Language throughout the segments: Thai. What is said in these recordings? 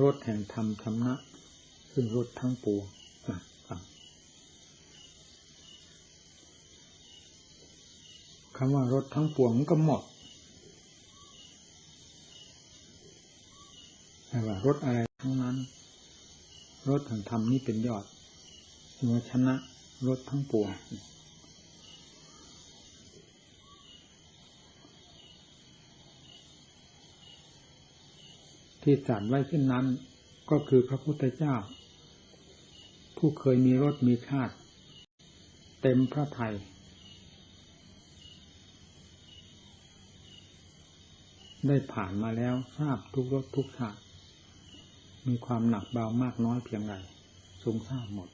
รถแห่งธรรมธรรมะซึ่งรถทั้งปวงนะคำว่ารถทั้งปวงก็หมดแต่ว่ารถอะไรทั้งนั้นรถแห่งธรรมนี่เป็นยอดเมื่อชนะรถทั้งปวง ที่สัตว์ไว้เช่นนั้น ก็คือพระพุทธเจ้า ผู้เคยมีรถมีชาติ เต็มพระไทยได้ผ่านมาแล้วทราบทุกรถทุกชาติมีความหนักเบามากน้อยเพียงไรทรงทราบหมด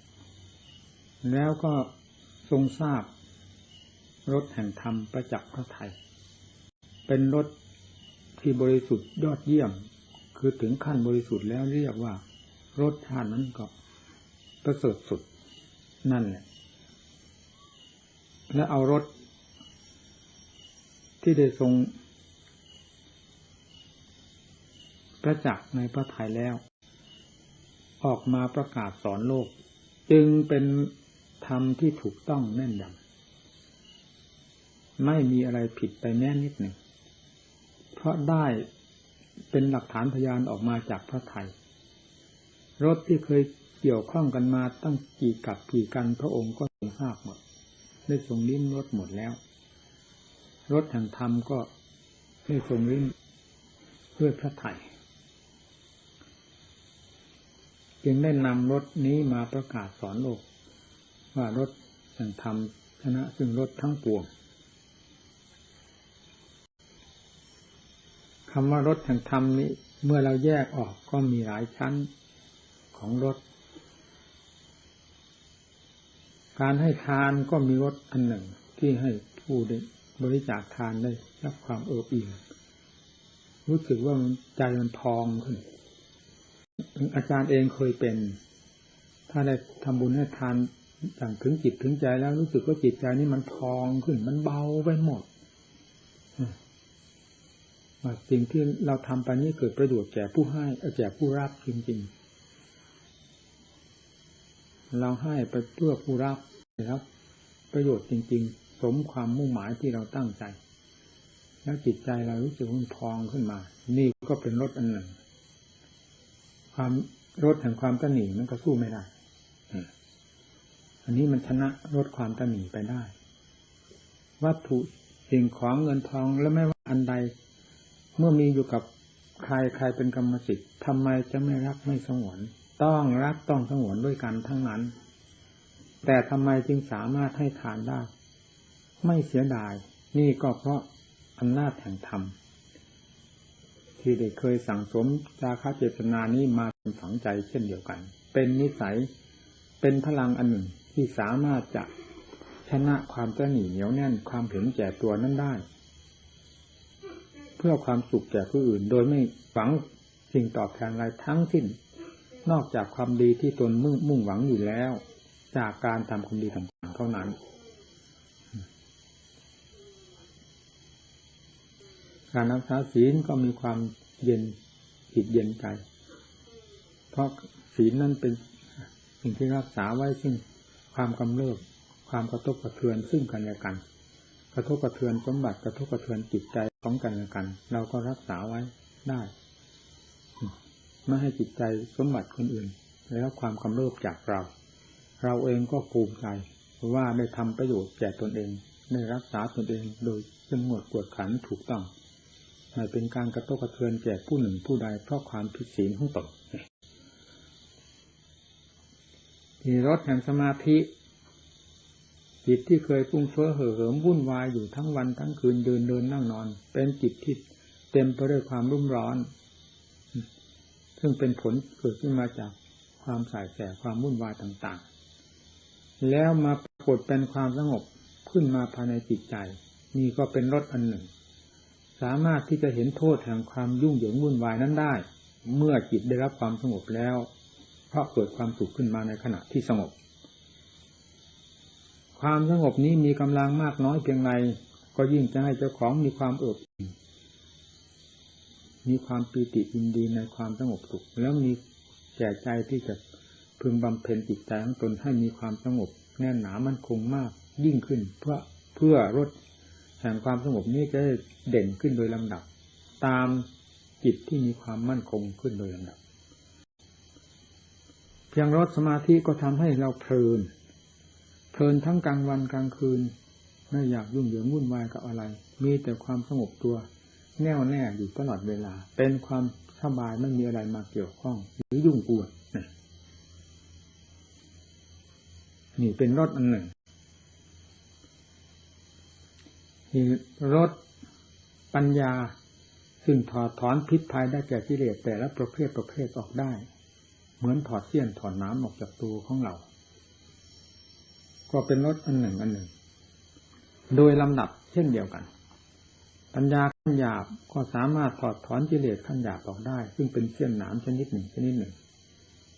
แล้วก็ทรงทราบรถแห่งธรรมประจักษ์พระไทยเป็นรถที่บริสุทธิ์ยอดเยี่ยม คือถึงขั้นบริสุทธิ์แล้วเรียกว่ารสชาตินั้นก็ประเสริฐสุดนั่นแหละ และเอารถที่ได้ทรงประจักษ์ในพระไทยแล้ว ออกมาประกาศสอนโลก จึงเป็นธรรมที่ถูกต้องแน่นยำไม่มีอะไรผิดไปแม้นิดหนึ่ง เพราะได้ เป็นหลักฐานพยานออกมาจากพระไทยรถที่เคยเกี่ยวข้องกันมาตั้งกี่กับกี่กันพระองค์ก็ทรงทราบหมดได้ทรงลิ้มรถหมดแล้วรถแห่งธรรมก็ได้ทรงลิ้มเพื่อพระไทยจึงได้นำรถนี้มาประกาศสอนโลก ว่ารถแห่งธรรมชนะซึ่งรถทั้งปวง คำว่ารถแห่งธรรมนี้ เมื่อเราแยกออกก็มีหลายชั้นของรถการให้ทานก็มีรถอันหนึ่ง ที่ให้ผู้ได้บริจาคทานได้รับความเอิบอิ่มรู้สึกว่าใจมันพองขึ้น อาจารย์เองเคยเป็น ถ้าได้ทำบุญให้ทานอย่างถึงจิตถึงใจแล้วรู้สึกว่าจิตใจนี่มันพองขึ้น มันเบาไปหมด สิ่งที่เราทำไปนี้เกิดประโยชน์แก่ผู้ให้แก่ผู้รับจริงๆ เราให้ไปเพื่อผู้รับนะครับ ประโยชน์จริง ๆ สมความมุ่งหมายที่เราตั้งใจ แล้วจิตใจเรารู้สึกมันพองขึ้นมา นี่ก็เป็นรถอันหนึ่ง ความรถแห่งความตนีมันก็สู้ไม่ได้อันนี้มันชนะรถความตนีไปได้ วัตถุสิ่งของเงินทองแล้วไม่ว่าอันใด เมื่อมีอยู่กับใครใครเป็นกรรมสิทธิ์ทำไมจะไม่รักไม่สงวน ต้องรักต้องสงวนด้วยกันทั้งนั้น แต่ทำไมจึงสามารถให้ทานได้ ไม่เสียดาย นี่ก็เพราะอำนาจแห่งธรรมที่ได้เคยสั่งสมจาคาเจตนานี้มาเป็นฝังใจเช่นเดียวกัน เป็นนิสัยเป็นพลังอันหนึ่งที่สามารถจะชนะความตระหนี่เหนียวแน่นความเห็นแก่ตัวนั้นได้ เพื่อความสุขแก่ผู้อื่น โดยไม่หวังสิ่งตอบแทนอะไรทั้งสิ้น นอกจากความดีที่ตนมุ่งมุ่งหวังอยู่แล้ว จากการทำความดีต่างๆเท่านั้น การรักษาศีลก็มีความเย็นจิตเย็นใจ เพราะศีลนั้นเป็นสิ่งที่รักษาไว้ซึ่งความกำเริบความกระทบกระเทือนซึ่งกันและกัน กระทบกระเทือนสมบัติกระทบกระเทือนจิตใจของกันและกัน เราก็รักษาไว้ได้ไม่ให้จิตใจสมบัติคนอื่นได้รับความกำเริบจากเรา เราเองก็ภูมิใจว่าได้ทำประโยชน์แก่ตนเองได้รักษาตนเองโดยสงวดกวดขันถูกต้องไม่เป็นการกระทบกระเทือนแก่ผู้หนึ่งผู้ใดเพราะความผิดศีลของตนที่รถแห่งสมาธิ จิตที่เคยฟุ้งเฟ้อเห่อเหิมวุ่นวายอยู่ทั้งวันทั้งคืนเดินเดินนั่งนอน เป็นจิตที่เต็มไปด้วยความรุ่มร้อน ซึ่งเป็นผลเกิดขึ้นมาจากความสายแสความวุ่นวายต่างๆ แล้วมาปรากฏเป็นความสงบขึ้นมาภายในจิตใจ นี่ก็เป็นรถอันหนึ่ง สามารถที่จะเห็นโทษแห่งความยุ่งเหยิงวุ่นวายนั้นได้ เมื่อจิตได้รับความสงบแล้ว เพราะเกิดความสุขขึ้นมาในขณะที่สงบ ความสงบนี้มีกำลังมากน้อยเพียงไรก็ยิ่งจะให้เจ้าของมีความเอิบมีความปีติยินดีในความสงบสุขแล้วมีแก่ใจที่จะพึงบำเพ็ญจิตใจของตนให้มีความสงบแน่นหนามั่นคงมากยิ่งขึ้น เพื่อเพื่อลดแห่งความสงบนี้จะเด่นขึ้นโดยลำดับ ตามจิตที่มีความมั่นคงขึ้นโดยลำดับ เพียงลดสมาธิก็ทำให้เราเพลิน เพลินทั้งกลางวันกลางคืน ไม่อยากยุ่งเหยิงวุ่นวายกับอะไร มีแต่ความสงบตัว แน่วแน่อยู่ตลอดเวลา เป็นความสบายไม่มีอะไรมาเกี่ยวข้อง หรือยุ่งกวนนี่เป็นรถอันหนึ่งนี่รถปัญญาซึ่งถอดถอนพิษภัยได้แก่กิเลสแต่ละประเภทประเภทออกได้ เหมือนถอดเสี้ยนถอดน้ำออกจากตัวของเรา ก็เป็นรถอันหนึ่งอันหนึ่ง โดยลำดับเช่นเดียวกัน ปัญญาขั้นหยาบก็สามารถถอดถอนกิเลสขั้นหยาบออกได้ ซึ่งเป็นเสี้ยนหนามชนิดหนึ่งชนิดหนึ่ง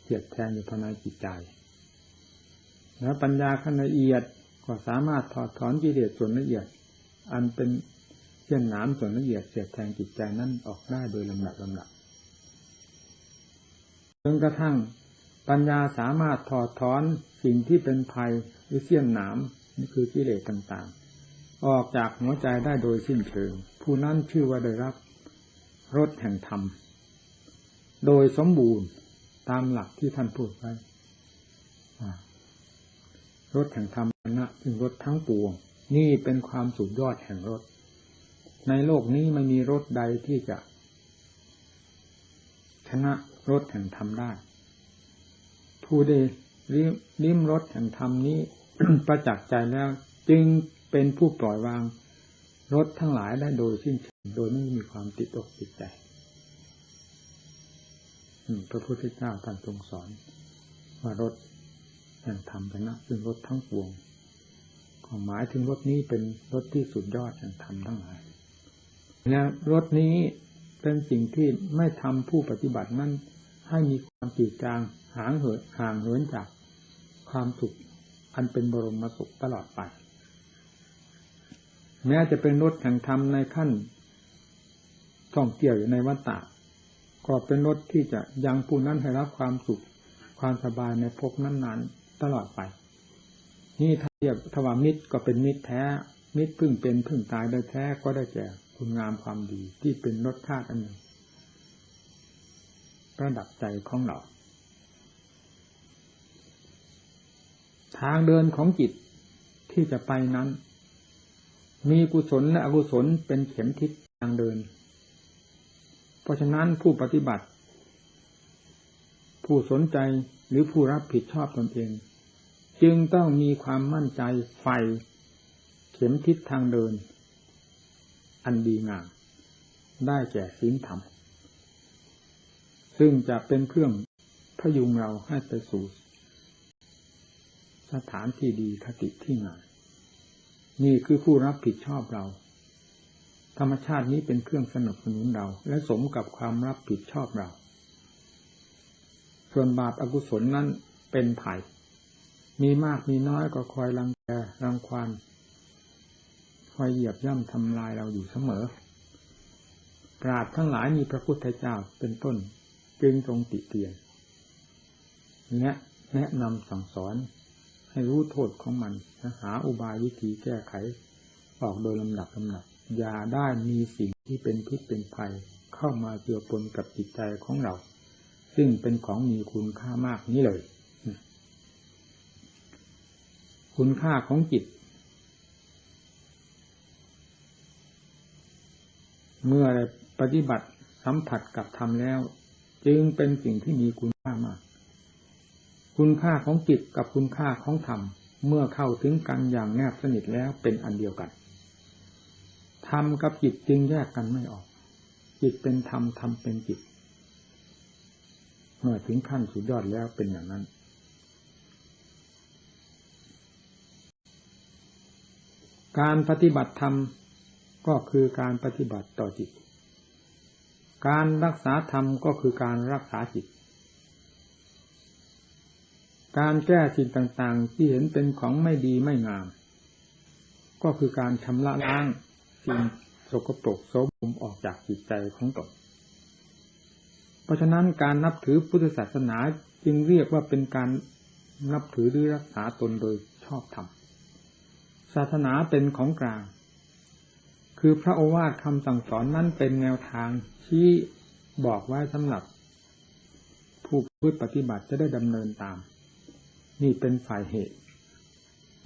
เกียดแทงอยู่ภายในจิตใจ แล้วปัญญาขั้นละเอียดก็สามารถถอดถอนกิเลสส่วนละเอียด อันเป็นเช่นหน้ำส่วนละเอียดเสียดแทงจิตใจนั้นออกได้โดยลำดับลำดับจนกระทั่ง ปัญญาสามารถถอดถอนสิ่งที่เป็นภัยหรือเสี้ยนหนามนี่คือกิเลสต่างๆ ออกจากหัวใจได้โดยสิ้นเชิง ผู้นั้นชื่อว่าได้รับรสแห่งธรรม โดยสมบูรณ์ตามหลักที่ท่านพูดไว้รถแห่งธรรมนะถึงรถทั้งปวง นี่เป็นความสุดยอดแห่งรถในโลกนี้ไม่มีรถใดที่จะ ชนะรถแห่งธรรมได้ ผู้ใดริมรถแห่งธรรมนี้ ประจักษ์ใจแล้ว จึงเป็นผู้ปล่อยวางรถทั้งหลายได้โดยสิ้นเชิงโดยไม่มีความติดอกติดใจพระพุทธเจ้าท่านทรงสอน ว่ารถแห่งธรรมชนะซึ่งรถทั้งปวงความหมายถึงรถนี้เป็นรถที่สุดยอดแห่งธรรมทั้งหลายและรถนี้เป็นสิ่งที่ไม่ทำผู้ปฏิบัตินั้น ให้มีความจืดจางห่างเหินห่างเหินจากความสุขอันเป็นบรมสุขตลอดไป แม้จะเป็นรถแห่งธรรมในขั้นท่องเที่ยวอยู่ในวัฏฏะก็เป็นรถที่จะยังผู้นั้นให้รับความสุขความสบายในภพนั้นๆ ตลอดไป นี่ถ้าเรียกทวามิตรก็เป็นมิตรแท้ มิตรพึ่งเป็นพึ่งตายได้แท้ก็ได้แก่คุณงามความดีที่เป็นรสชาติอันหนึ่ง ระดับใจของเรา ทางเดินของจิตที่จะไปนั้น มีกุศลและอกุศลเป็นเข็มทิศทางเดิน เพราะฉะนั้นผู้ปฏิบัติ ผู้สนใจหรือผู้รับผิดชอบตนเอง จึงต้องมีความมั่นใจไฟ เข็มทิศทางเดิน อันดีงามได้แก่ศีลธรรม ซึ่งจะเป็นเครื่องพยุงเราให้ไปสู่สถานที่ดีคติที่งานนี่คือผู้รับผิดชอบเรา ธรรมชาตินี้เป็นเครื่องสนับสนุนเรา และสมกับความรับผิดชอบเรา ส่วนบาปอากุศลนั้นเป็นไผ่มีมากมีน้อยก็คอยรังแกรังควานคอยเหยียบย่ำทำลายเราอยู่เสมอ ปราดทั้งหลายมีพระพุทธเจ้าเป็นต้น จึงทรงติเตียนแนะแนะนำสั่งสอนให้รู้โทษของมันหาอุบายวิธีแก้ไข ออกโดยลำดับลำดับอย่าได้มีสิ่งที่เป็นพิษเป็นภัยเข้ามาเจือปนกับจิตใจของเรา ซึ่งเป็นของมีคุณค่ามากนี้เลย คุณค่าของจิต เมื่อปฏิบัติสัมผัสกับธรรมแล้ว จึงเป็นสิ่งที่มีคุณค่ามาก คุณค่าของจิตกับคุณค่าของธรรม เมื่อเข้าถึงกันอย่างแนบสนิทแล้วเป็นอันเดียวกัน ธรรมกับจิตจึงแยกกันไม่ออก จิตเป็นธรรมธรรมเป็นจิต เมื่อถึงขั้นสุดยอดแล้วเป็นอย่างนั้นการปฏิบัติธรรมก็คือการปฏิบัติต่อจิต การรักษาธรรมก็คือการรักษาจิต การแก้สิ่งต่างๆ ที่เห็นเป็นของไม่ดีไม่งาม ก็คือการชำระล้างสิ่งสกปรกโสมมออกจากจิตใจของตนเพราะฉะนั้นการนับถือพุทธศาสนาจึงเรียกว่าเป็นการนับถือหรือรักษาตนโดยชอบธรรมศาสนาเป็นของกลาง คือพระโอวาทคำสั่งสอนนั้นเป็นแนวทางที่บอกไว้สำหรับ ผู้พูดปฏิบัติจะได้ดำเนินตาม นี่เป็นฝ่ายเหตุ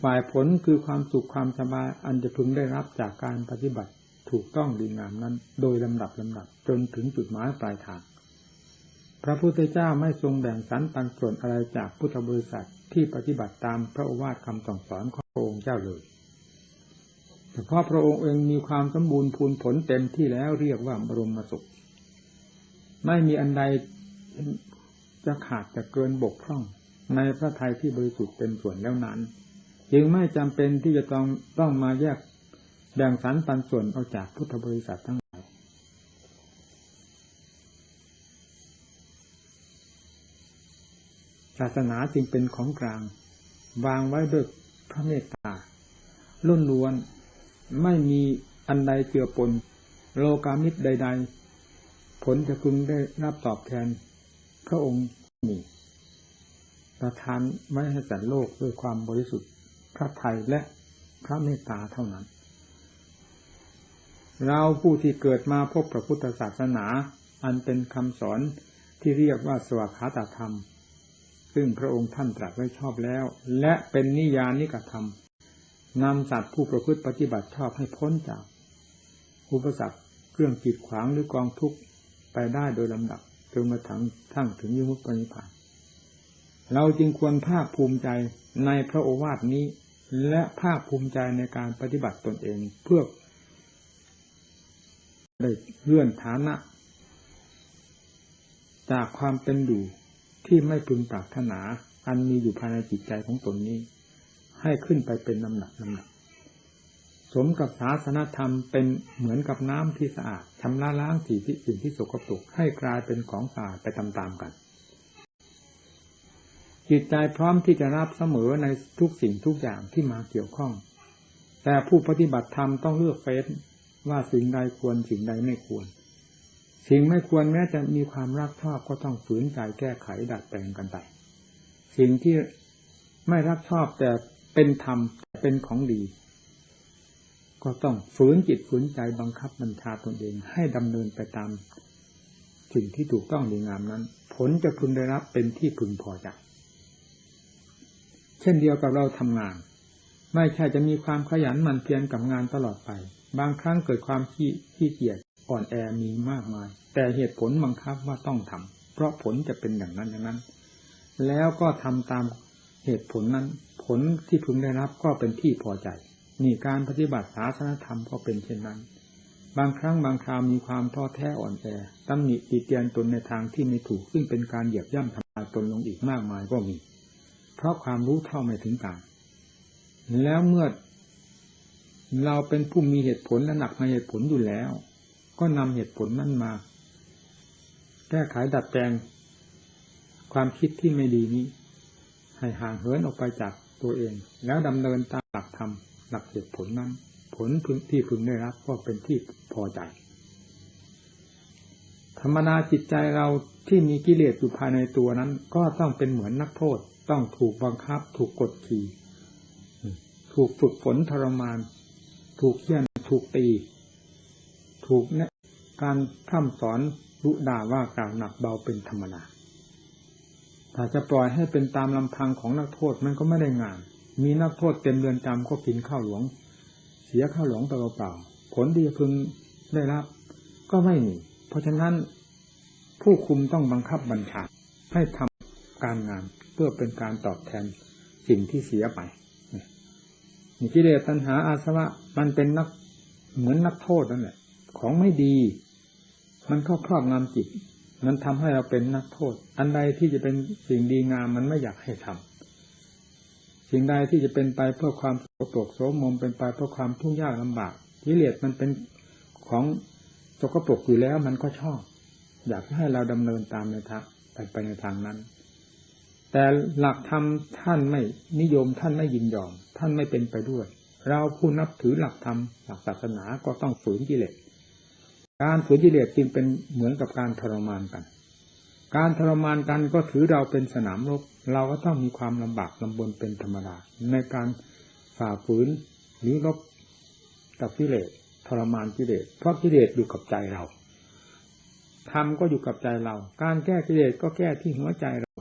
ฝ่ายผลคือความสุขความสบายอันจะพึงได้รับจากการปฏิบัติถูกต้องดีงามนั้น โดยลำดับลำดับจนถึงจุดหมายปลายทาง พระพุทธเจ้าไม่ทรงแบ่งสรรปันส่วนอะไรจากพุทธบริษัทที่ปฏิบัติตามพระโอวาทคำสั่งสอนของพระองค์เจ้าเลย แต่พราะพระองค์เองมีความสมบูรณ์พูนผลเต็มที่แล้วเรียกว่าบรมสุข ไม่มีอันใดจะขาดจะเกินบกพร่อง ในพระทัยที่บริสุทธิ์เป็นส่วนแล้วนั้น จึงไม่จำเป็นที่จะต้องต้องมาแยกแบ่งสรรปันส่วนเอาจากพุทธบริษัททั้งหลายศาสนาจึงเป็นของกลาง วางไว้ด้วยพระเมตตาล้นล้วน ไม่มีอันใดเจือปน โลกามิตรใด ๆ ผลจะพึงได้รับตอบแทน พระองค์มีประทานไว้ให้สัตว์โลกด้วยความบริสุทธิ์พระไทยและพระเมตตาเท่านั้น เราผู้ที่เกิดมาพบพระพุทธศาสนา อันเป็นคำสอนที่เรียกว่าสวขาตธรรม ซึ่งพระองค์ท่านตรัสไว้ชอบแล้ว และเป็นนิยานิกธรรม นำสัตว์ผู้ประพฤติปฏิบัติชอบให้พ้นจากอุปสรรคเครื่องกีดขวางหรือกองทุกข์ไปได้โดยลำดับจนมาถึงทั้งถึงยมุตปณิพานเราจึงควรภาคภูมิใจในพระโอวาทนี้ และภาคภูมิใจในการปฏิบัติตนเองเพื่อได้เลื่อนฐานะ จากความเป็นอยู่ที่ไม่พึงปรารถนา อันมีอยู่ภายในจิตใจของตนนี้ ให้ขึ้นไปเป็นลำหนักลำหนักสมกับศาสนธรรมเป็นเหมือนกับน้ำที่สะอาดชำระล้างสิ่งที่สิ่งที่สกปรกให้กลายเป็นของสะอาดไปตามๆกัน จิตใจพร้อมที่จะรับเสมอในทุกสิ่งทุกอย่างที่มาเกี่ยวข้อง แต่ผู้ปฏิบัติธรรมต้องเลือกเฟ้นว่าสิ่งใดควรสิ่งใดไม่ควร สิ่งไม่ควรแม้จะมีความรักชอบก็ต้องฝืนใจแก้ไขดัดแปลงกันไปสิ่งที่ไม่รักชอบแต่ เป็นธรรมเป็นของดี ก็ต้องฝืนจิตฝืนใจบังคับบัญชาตนเองให้ดำเนินไปตามสิ่งที่ถูกต้องดีงามนั้น ผลจะพึงได้รับเป็นที่พึงพอใจเช่นเดียวกับเราทำงาน ไม่ใช่จะมีความขยันหมั่นเพียรกับงานตลอดไป บางครั้งเกิดความขี้ขี้เกียจอ่อนแอมีมากมาย แต่เหตุผลบังคับว่าต้องทำเพราะผลจะเป็นอย่างนั้นอย่างนั้น แล้วก็ทำตามเหตุผลนั้น ผลที่พึงได้รับก็เป็นที่พอใจ นี่การปฏิบัติศาสนธรรมก็เป็นเช่นนั้น บางครั้งบางคราวมีความท้อแท้อ่อนแอตำหนิตีเตียนตนในทางที่ไม่ถูกซึ่งเป็นการเหยียบย่ำทำลายตนลงอีกมากมายก็มี เพราะความรู้เท่าไม่ถึงการ แล้วเมื่อเราเป็นผู้มีเหตุผลและหนักในเหตุผลอยู่แล้ว ก็นำเหตุผลนั้นมา แก้ไขดัดแปลง ความคิดที่ไม่ดีนี้ให้ห่างเหินออกไปจาก ตัวเอง แล้วดำเนินตามหลักธรรมหลักเหตุผลนั้น ผลที่พึงได้รับก็เป็นที่พอใจ ธรรมนาจิตใจเราที่มีกิเลสอยู่ภายในตัวนั้น ก็ต้องเป็นเหมือนนักโทษ ต้องถูกบังคับ ถูกกดขี่ ถูกฝึกฝนทรมาน ถูกเยี่ยนถูกตี ถูกเนี่ยการข้ามสอนรุด่าว่ากล่าวหนักเบาเป็นธรรมดา ถ้าจะปล่อยให้เป็นตามลำพังของนักโทษมันก็ไม่ได้งาน มีนักโทษเต็มเรือนจำก็กินข้าวหลวง เสียข้าวหลวงเปล่าๆผลดีพึงได้รับ ก็ไม่มี เพราะฉะนั้นผู้คุมต้องบังคับบัญชาให้ทำการงานเพื่อเป็นการตอบแทนสิ่งที่เสียไปนี่กิเลสตัณหาอาสวะมันเป็นนักเหมือนนักโทษนั่นแหละของไม่ดี มันเข้าครอบงำจิต มันทำให้เราเป็นนักโทษ อันใดที่จะเป็นสิ่งดีงามมันไม่อยากให้ทำสิ่งใดที่จะเป็นไปเพื่อความสกปรกโสมมเป็นไปเพื่อความทุกข์ยากลำบากกิเลสมันเป็นของสกปรกอยู่แล้วมันก็ชอบ อยากให้เราดำเนินตามในทางไปไปในทางนั้น แต่หลักธรรมท่านไม่นิยมท่านไม่ยินยอม ท่านไม่เป็นไปด้วย เราผู้นับถือหลักธรรมหลักศาสนาก็ต้องฝืนกิเลส การฝืนกิเลสจึงเป็นเหมือนกับการทรมานกัน การทรมานกันก็ถือเราเป็นสนามรบ เราก็ต้องมีความลำบากลำบนเป็นธรรมดา ในการฝ่าฝืนหรือรบกับกิเลสทรมานกิเลสเพราะกิเลสอยู่กับใจเราธรรมก็อยู่กับใจเรา การแก้กิเลสก็แก้ที่หัวใจเรา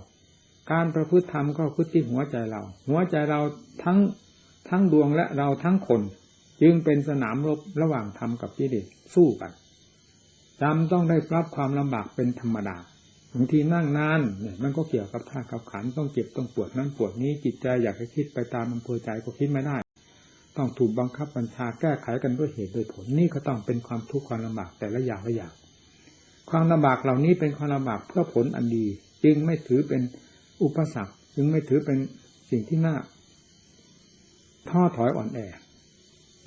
การประพฤติธรรมก็พฤติที่หัวใจเรา หัวใจเราทั้งทั้งดวงและเราทั้งคน จึงเป็นสนามรบระหว่างธรรมกับกิเลสสู้กัน จำต้องได้รับความลำบากเป็นธรรมดาบางทีนั่งนานเนี่ยมันก็เกี่ยวกับท่ากับขันต้องเจ็บต้องปวดนั้นปวดนี้จิตใจอยากจะคิดไปตามอำเภอใจก็คิดไม่ได้ ต้องถูกบังคับบัญชาแก้ไขกันด้วยเหตุด้วยผลนี่ก็ต้องเป็นความทุกข์ความลำบากแต่ละอย่างละอย่างความลำบากเหล่านี้เป็นความลำบากเพื่อผลอันดี จึงไม่ถือเป็นอุปสรรค จึงไม่ถือเป็นสิ่งที่น่าท้อถอยอ่อนแอ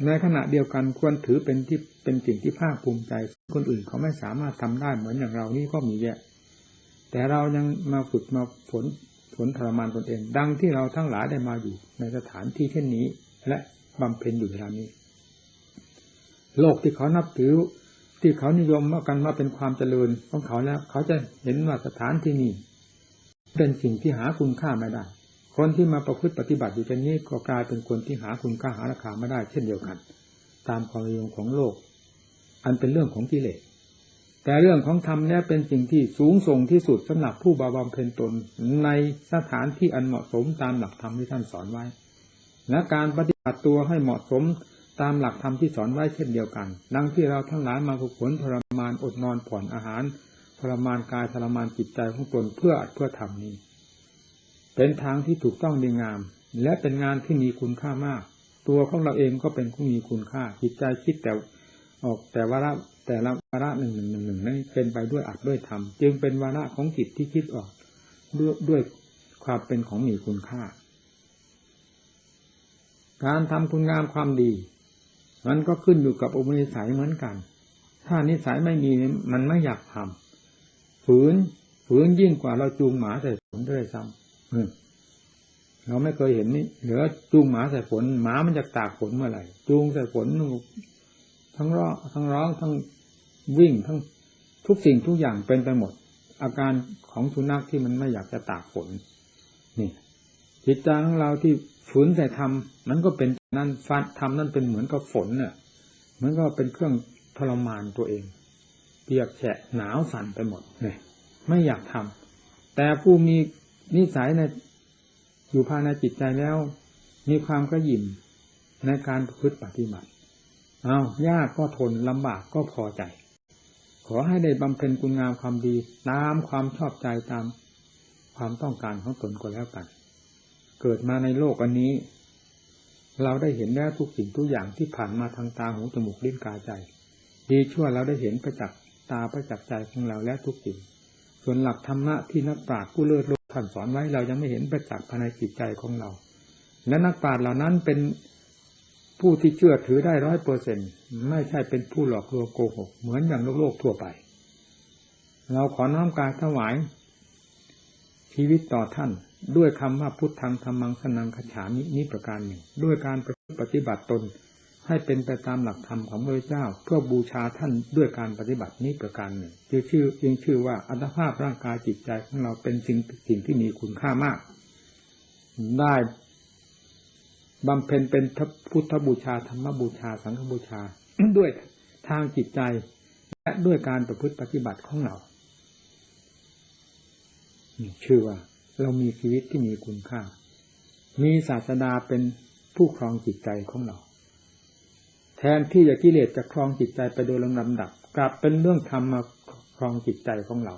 ในขณะเดียวกันควรถือเป็นที่เป็นสิ่งที่ภาคภูมิใจ คนอื่นเขาไม่สามารถทำได้เหมือนอย่างเรานี่ก็มีแยะ แต่เรายังมาฝึกมาฝนฝนทรมานตนเอง ดังที่เราทั้งหลายได้มาอยู่ ในสถานที่เช่นนี้ และบำเพ็ญอยู่เวลานี้ โลกที่เขานับถือที่เขานิยมว่ากันว่าเป็นความเจริญของเขาแล้ว เขาจะเห็นว่าสถานที่นี้เป็นสิ่งที่หาคุณค่าไม่ได้ คนที่มาประพฤติปฏิบัติอยู่เช่นนี้ก็กลายเป็นคนที่หาคุณค่าหาราคาไม่ได้เช่นเดียวกัน ตามความนิยมของโลก อันเป็นเรื่องของกิเลสแต่เรื่องของธรรมเนี่ยเป็นสิ่งที่สูงส่งที่สุดสำหรับผู้บำเพ็ญตนในสถานที่อันเหมาะสมตามหลักธรรมที่ท่านสอนไว้ และการปฏิบัติตัวให้เหมาะสมตามหลักธรรมที่สอนไว้เช่นเดียวกัน ดังที่เราทั้งหลายมาฝึกฝนทรมานอดนอนผ่อนอาหารทรมานกายทรมานจิตใจของตนเพื่ออัดเพื่อทำนี้ เป็นทางที่ถูกต้องดีงาม และเป็นงานที่มีคุณค่ามาก ตัวของเราเองก็เป็นผู้มีคุณค่าจิตใจคิดแต่ออกแต่ว่าแต่ละวาระหนึ่งหนึ่งหนึ่งหนึ่งนั้นเป็นไปด้วยอัดด้วยธรรมจึงเป็นวาระของจิตที่คิดออกด้วยด้วยความเป็นของมีคุณค่า การทำคุณงามความดี มันก็ขึ้นอยู่กับอุปนิสัยเหมือนกัน ถ้านิสัยไม่มีมันไม่อยากทำฝืนฝืนยิ่งกว่าเราจูงหมาใส่ฝนด้วยซ้ำ เราไม่เคยเห็นนี่เหลือจูงหมาใส่ฝนหมามันจะตากฝนเมื่อไหร่จูงใส่ฝนทั้งร้องทั้งร้องทั้งวิ่งทั้งทุกสิ่งทุกอย่างเป็นไปหมด อาการของสุนัขที่มันไม่อยากจะตากฝนนี่จิตใจของเราที่ฝืนใส่ธรรมนั้นก็เป็นนั่นฟันธรรมนั่นเป็นเหมือนกับฝนเนี่ยเหมือนก็เป็นเครื่องทรมานตัวเองเปียกแฉะหนาวสั่นไปหมดเนี่ยไม่อยากทำแต่ผู้มี นิสัยในอยู่ภายในจิตใจแล้ว มีความกระยิมในการพฤติปฏิบัติ เอายากก็ทนลำบากก็พอใจ ขอให้ได้บำเพ็ญคุณงามความดีตามความชอบใจตามความต้องการของตนก็แล้วกัน เกิดมาในโลกอันนี้ เราได้เห็นแล้วทุกสิ่งทุกอย่างที่ผ่านมาทางตาหูจมูกลิ้นกายใจ ดีชั่วเราได้เห็นประจักษ์ตาประจักษ์ใจของเราและทุกสิ่ง ส่วนหลักธรรมะที่นักปราชญ์ผู้เลิศโลก ท่านสอนไว้เรายังไม่เห็นประจักษ์ภายในจิตใจของเรา และนักปราชญ์เหล่านั้นเป็นผู้ที่เชื่อถือได้ร้อยเปอร์เซ็นไม่ใช่เป็นผู้หลอกลวงโกหก เหมือนอย่างโลกโลกทั่วไป เราขอน้อมการถวาย ชีวิตต่อท่าน ด้วยคำว่าพุทธังธรรมังสนังขฉามินี้ประการหนึ่ง ด้วยการปฏิบัติตน ให้เป็นไปตามหลักธรรมของพระเจ้า เพื่อบูชาท่านด้วยการปฏิบัตินี้ประการหนึ่งจึงชื่อจึงชื่อว่าอัตภาพร่างกายจิตใจของเราเป็นสิ่งสิ่งที่มีคุณค่ามาก ได้บำเพ็ญเป็นพุทธบูชาธรรมบูชา สังฆบูชาด้วยทางจิตใจ และด้วยการประพฤติปฏิบัติของเราชื่อว่า เรามีชีวิตที่มีคุณค่า มีศาสดาเป็นผู้ครองจิตใจของเรา แทนที่จะกิเลสจะครองจิตใจไปโดยลำดับ กลับเป็นเรื่องธรรมมาครองจิตใจของเรา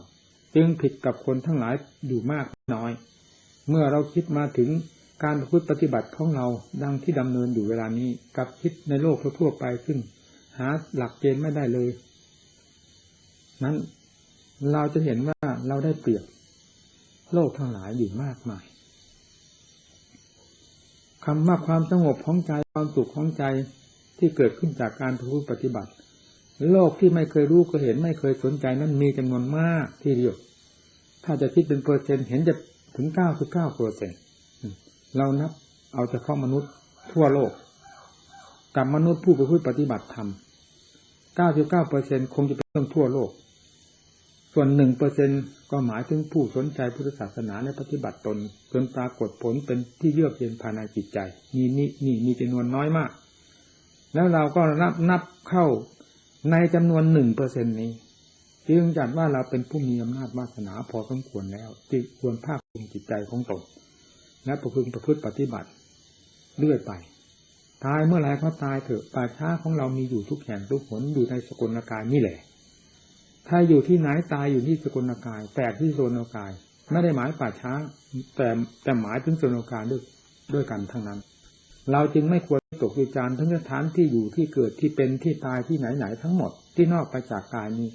จึงผิดกับคนทั้งหลายอยู่มากน้อย เมื่อเราคิดมาถึงการพูดปฏิบัติของเราดังที่ดำเนินอยู่เวลานี้ กับคิดในโลกทั่วไปซึ่งหาหลักเกณฑ์ไม่ได้เลย นั้นเราจะเห็นว่าเราได้เปรียบโลกทั้งหลายอยู่มากมายคำว่าความสงบของใจความสุขของใจ ที่เกิดขึ้นจากการพูดปฏิบัติ โลกที่ไม่เคยรู้ก็เห็นไม่เคยสนใจนั้นมีจำนวนมากที่เดียว ถ้าจะคิดเป็นเปอร์เซ็นต์เห็นจะถึงเก้าสิบเก้าเปอร์เซ็นต์เรานับเอาเฉพาะมนุษย์ทั่วโลก กับมนุษย์ผู้ประพฤติปฏิบัติธรรม99เก้าเปอร์เซ็นคงจะเป็นเรื่องทั่วโลก ส่วนหนึ่งเปอร์เซ็นก็หมายถึงผู้สนใจพุทธศาสนาในปฏิบัติตน จนปรากฏผลเป็นที่เยือกเย็นภายในจิตใจ นี่นี่นี่มีจำนวนน้อยมาก แล้วเราก็นับนับเข้าในจำนวนหนึ่งเปอร์เซ็นนี้ จึงจัดว่าเราเป็นผู้มีอำนาจวาสนาพอสมควรแล้วที่ควรภาคภูมิจิตใจของตนและประพฤติประพฤติปฏิบัติเรื่อยไป ตายเมื่อไรก็ตายเถอะป่าช้าของเรามีอยู่ทุกแห่งทุกหนอยู่ในสกลกายนี่แหละ ถ้าอยู่ที่ไหนตายอยู่ที่สกลกาย แตกที่โซนกาย ไม่ได้หมายป่าช้า แต่แต่หมายถึงโซนกายด้วยด้วยกันทั้งนั้น เราจึงไม่ควรตกวิจารณ์ทั้งสถานที่อยู่ที่เกิดที่เป็นที่ตายที่ไหนไหนทั้งหมดที่นอกไปจากกายนี้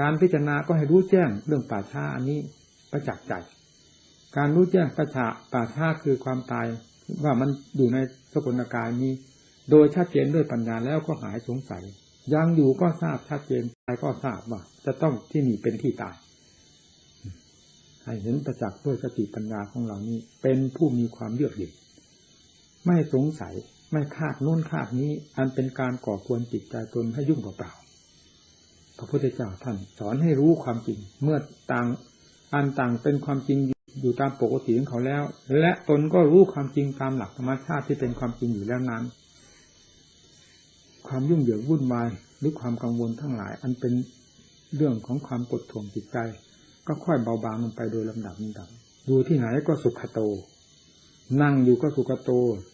การพิจารณาก็ให้รู้แจ้งเรื่องป่าช้าอันนี้ประจักษ์ใจ การรู้แจ้งประชาป่าช้าคือความตายว่ามันอยู่ในสกุลกายนี้ โดยชัดเจนด้วยปัญญาแล้วก็หายสงสัย ยังอยู่ก็ทราบชัดเจนตายก็ทราบว่า จะต้องที่นี่เป็นที่ตายให้เห็นประจักษ์ด้วยสติปัญญาของเรานี้เป็นผู้มีความเยือกเย็น ไม่สงสัยไม่คาดโน้นคาดนี้ อันเป็นการก่อควรจิตใจตนให้ยุ่งเปล่าๆพระพุทธเจ้าท่านสอนให้รู้ความจริง เมื่อต่างอันต่างเป็นความจริงอยู่ตามปกติของเขาแล้ว และตนก็รู้ความจริงตามหลักธรรมชาติที่เป็นความจริงอยู่แล้วนั้น ความยุ่งเหยิงวุ่นวายหรือความกังวลทั้งหลาย อันเป็นเรื่องของความกดท่วงจิตใจ ก็ค่อยเบาบางลงไปโดยลำดับลำดับอยู่ที่ไหนก็สุขโต นั่งอยู่ก็สุขโต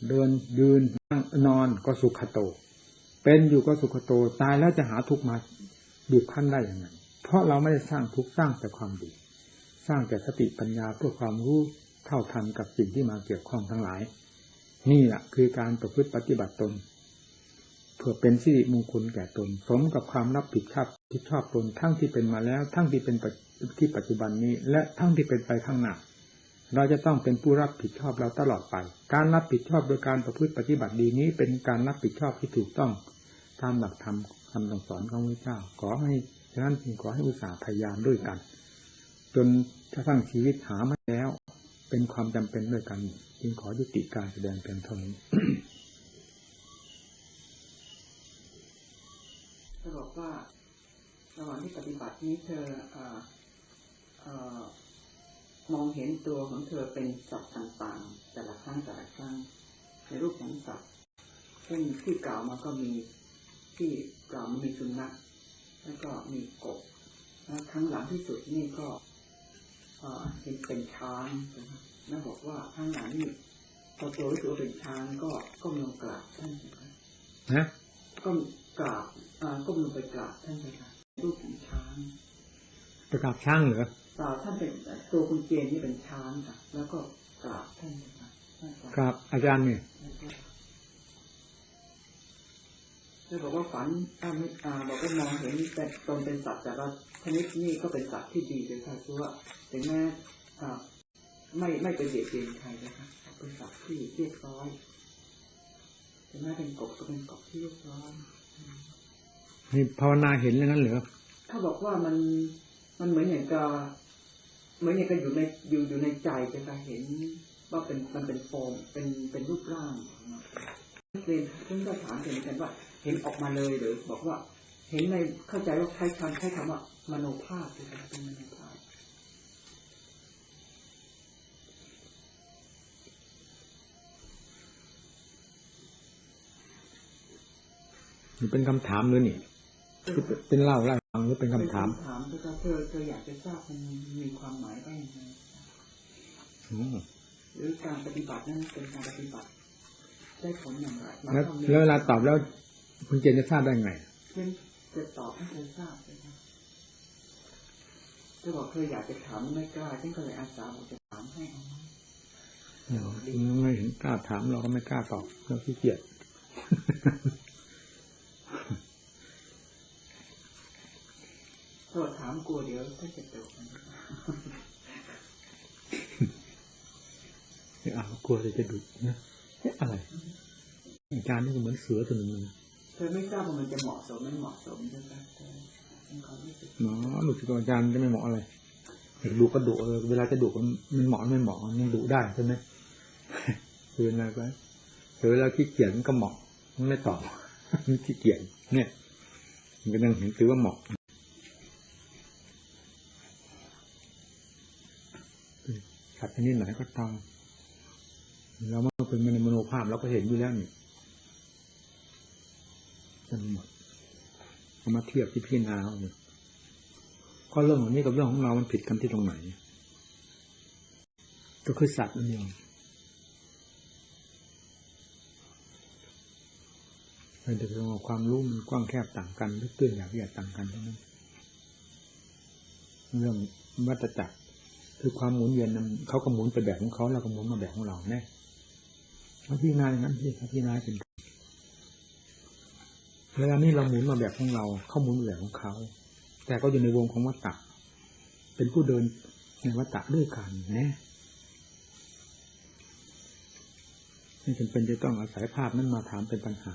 เดินยืนนั่งนอนก็สุขโต เป็นอยู่ก็สุขโต ตายแล้วจะหาทุกข์มาบีบคั้นได้อย่างไงเพราะเราไม่ได้สร้างทุกข์สร้างแต่ความดี สร้างแต่สติปัญญาเพื่อความรู้เท่าทันกับสิ่งที่มาเกี่ยวข้องทั้งหลาย นี่แหละคือการประพฤติปฏิบัติตน เพื่อเป็นสิริมงคลแก่ตน สมกับความรับผิดชอบที่ชอบตนทั้งที่เป็นมาแล้ว ทั้งที่เป็นที่ปัจจุบันนี้ และทั้งที่เป็นไปข้างหน้า เราจะต้องเป็นผู้รับผิดชอบเราตลอดไป การรับผิดชอบโดยการประพฤติปฏิบัติดีนี้ เป็นการรับผิดชอบที่ถูกต้องตามหลักธรรมคำสอนของพระเจ้า ขอให้ฉะนั้นจึงขอให้อุตสาห์พยายามด้วยกัน จนถ้าทั้งชีวิตหามาแล้ว เป็นความจำเป็นด้วยกันจึงขอยุติการแสดงเพียงเท่านี้เธอบอกว่าระหว่างที่ปฏิบัตินี้เธอเออเออ มองเห็นตัวของเธอเป็นสัตว์ต่างๆ แต่ละครั้งแต่ละครั้งในรูปของสัตว์ซึ่งที่กล่าวมาก็มีที่กล่าวมามีสุนัขแล้วก็มีกบแล้วครั้งหลังที่สุดนี่ก็เอ่อเห็นเป็นช้างนะครับแล้วบอกว่าครั้งหลังนี่พอตัวรู้สึกว่าเป็นช้างก็ก็มีโอกราบท่านนะครับนะก็กราบอ่าก้มลงไปกราบท่านเลยค่ะรูปของช้างประกาศช่างเหรอ กราบท่านเป็นตัวคุณเจนนี่เป็นช้างค่ะแล้วก็กราบท่านเลยค่ะท่านกราบครับอาจารย์เนี่ยแล้วบอกว่าฝันอ่าไม่อ่าบอกว่ามองเห็นแต่ตนเป็นสัตว์แต่ละชนิดนี่ก็เป็นสัตว์ที่ดีเลยค่ะคือว่าถึงแม้อ่าไม่ไม่ไปเบียดเบียนใครนะคะเป็นสัตว์ที่เรียบร้อยถึงแม้เป็นกบก็เป็นกบที่เรียบร้อยนี่ภาวนาเห็นแล้วนั้นเหรอเขาบอกว่ามันมันเหมือนอย่างกับ เหมือนอย่างกับอยู่ในอยู่อยู่ในใจจะค่ะเห็นว่าเป็นมันเป็นโฟมเป็นเป็นรูปร่างเรียนเพิ่งก็ถามเห็นกันว่า เห็นออกมาเลยหรือบอกว่า เห็นในเข้าใจว่าใช้คำใช้คำว่ามโนภาพเลยค่ะเป็นมโนภาพเป็นคำถามหรือนี่เป็นเล่าเล่า ฟังหรือเป็นคำถามเป็นถามคือเธอเธออยากจะทราบมันมีความหมายว่าอย่างไรอืมหรือการปฏิบัตินั้นเป็นการปฏิบัติได้ผลอย่างไรมาแล้วทำแล้วเวลาตอบแล้วคุณเจนจะทราบได้ไงเพื่อนจะตอบให้เธอทราบเลยนะเธอบอกเธออยากจะถามไม่กล้าฉันก็เลยอาสาบอกจะถามให้เอาไหมไม่เห็นกล้าถามเราก็ไม่กล้าตอบเราขี้เกียจ เธอถามกลัวเดี๋ยวถ้าจะตกมันเนี่ยอ้าวกลัวจะดุนะเอ๊ะอะไรอาจารย์นี่ก็เหมือนเสือตัวหนึ่งเธอไม่ทราบว่ามันจะเหมาะสมไม่เหมาะสมใช่ไหมเธอเป็นความรู้สึกเนาะรู้สึกว่าอาจารย์จะไม่เหมาะอะไรเห็นดุก็ดุเออเวลาจะดุมันมันเหมาะไม่เหมาะมันยังดุได้ใช่ไหมคืออะไรไปหรือเวลาขี้เกียจมันก็เหมาะมันไม่ตอบมันขี้เกียจเนี่ย มันก็ยังเห็นถือว่าเหมาะ ชนิดไหนก็ตามเราม่เป็นมโนมโนภาพเราก็เห็นอยู่แล้วนี่กันหมดเอามาเทียบที่พี่นาเอาเนี่ยก็เรื่องของนี้กับเรื่องของเรา มันผิดกันที่ตรงไหน ก็คือสัตว์นั่นเองเป็นแต่เรื่องของความรู้มันกว้างแคบต่างกันลึกตื้นอย่างละเอียดต่างกันเท่านั้นเรื่องวัฏจักร คือความหมุนเวียนนั้นเขาก็หมุนไปแบบของเขาเราก็หมุนมาแบบของเราแน่เขาพี่นาอย่างนั้นที่เขาพี่นาเป็นเวลานี้เราหมุนมาแบบของเรา เขาหมุนแบบของเขา แต่ก็อยู่ในวงของวัฏฏะเป็นผู้เดินในวัฏฏะด้วยกันนะไม่จำเป็นจะต้องอาศัยภาพนั้นมาถามเป็นปัญหา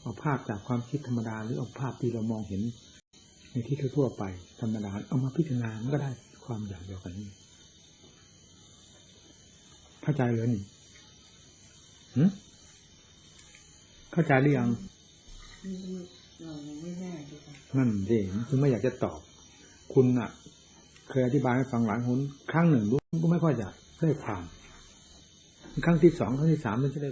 เอาภาพจากความคิดธรรมดาหรือเอาภาพที่เรามองเห็นในที่ทั่วไปธรรมดาเอามาพิจารณามันก็ได้ ความอย่างเดียวกันนี้เข้าใจเลยนี่หึเข้าใจหรือยังเรายังไม่แน่ดีกว่านั่นสิคุณไม่อยากจะตอบ คุณอะ เคยอธิบายให้ฟังหลายหนครั้งหนึ่งรู้ก็ไม่ค่อยจะได้ความครั้งที่สองครั้งที่สามมันจะได้